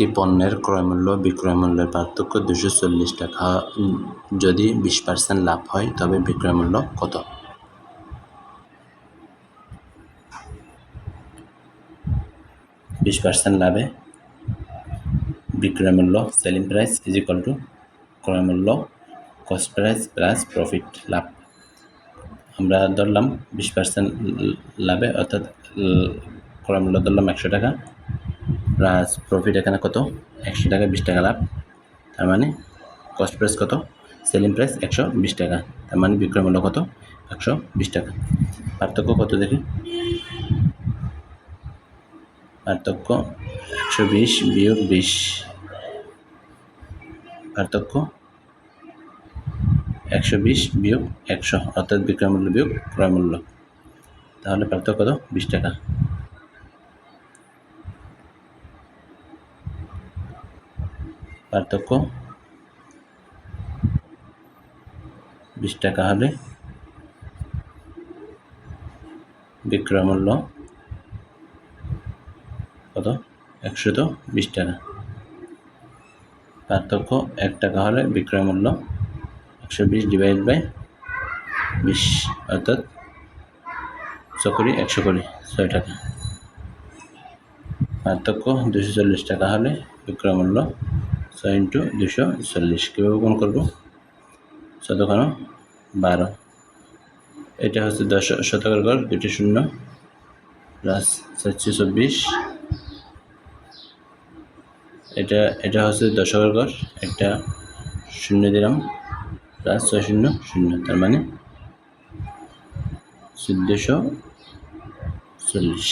একটি পণ্যের ক্রয়মূল্য বিক্রয়মূল্যের পার্থক্য দুশো চল্লিশ টাকা। যদি বিশ পার্সেন্ট লাভ হয়, তবে বিক্রয়মূল্য কত? বিশ পার্সেন্ট লাভে বিক্রয়মূল্য selling price is equal to ক্রয়মূল্য cost price plus profit লাভ। আমরা ধরলাম বিশ পার্সেন্ট লাভে, অর্থাৎ ক্রয়মূল্য ধরলাম একশো টাকা। প্লাস প্রফিট এখানে কত? একশো টাকা, বিশ টাকা লাভ। তার মানে কস্ট প্রাইস কত? সেলিং প্রাইস একশো বিশ টাকা। তার মানে বিক্রয় মূল্য কত? একশো বিশ টাকা। পার্থক্য কত দেখি? পার্থক্য একশো বিশ বিয়োগ বিশ। পার্থক্য একশো বিশ বিয়োগ একশো। অর্থাৎ বিক্রয় মূল্য বিয়োগ ক্রয় মূল্য। তাহলে পার্থক্য কত? বিশ টাকা। পার্থক্য? বিশ টাকা হলে বিক্রয় মূল্য কত একশত বিশ টাকা। পার্থক্য এক টাকা হলে বিক্রয় মূল্য একশো বিশ ডিভাইড বাই বিশ, অর্থাৎ ছয় কোটি একশো কোটি ছয় টাকা। পার্থক্য দুশো চল্লিশ টাকা হলে বিক্রয় মূল্য ছয় ইন্টু দুশো চল্লিশ। কীভাবে গুণ করব? শতকরা বারো। এটা হচ্ছে দশ শতকের ঘর, দুটি শূন্য প্লাস চারশো চব্বিশ। এটা এটা হচ্ছে দশকের ঘর, একটা শূন্য দিলাম প্লাস ছয় শূন্য শূন্য, তার মানে চোদ্দোশো চল্লিশ।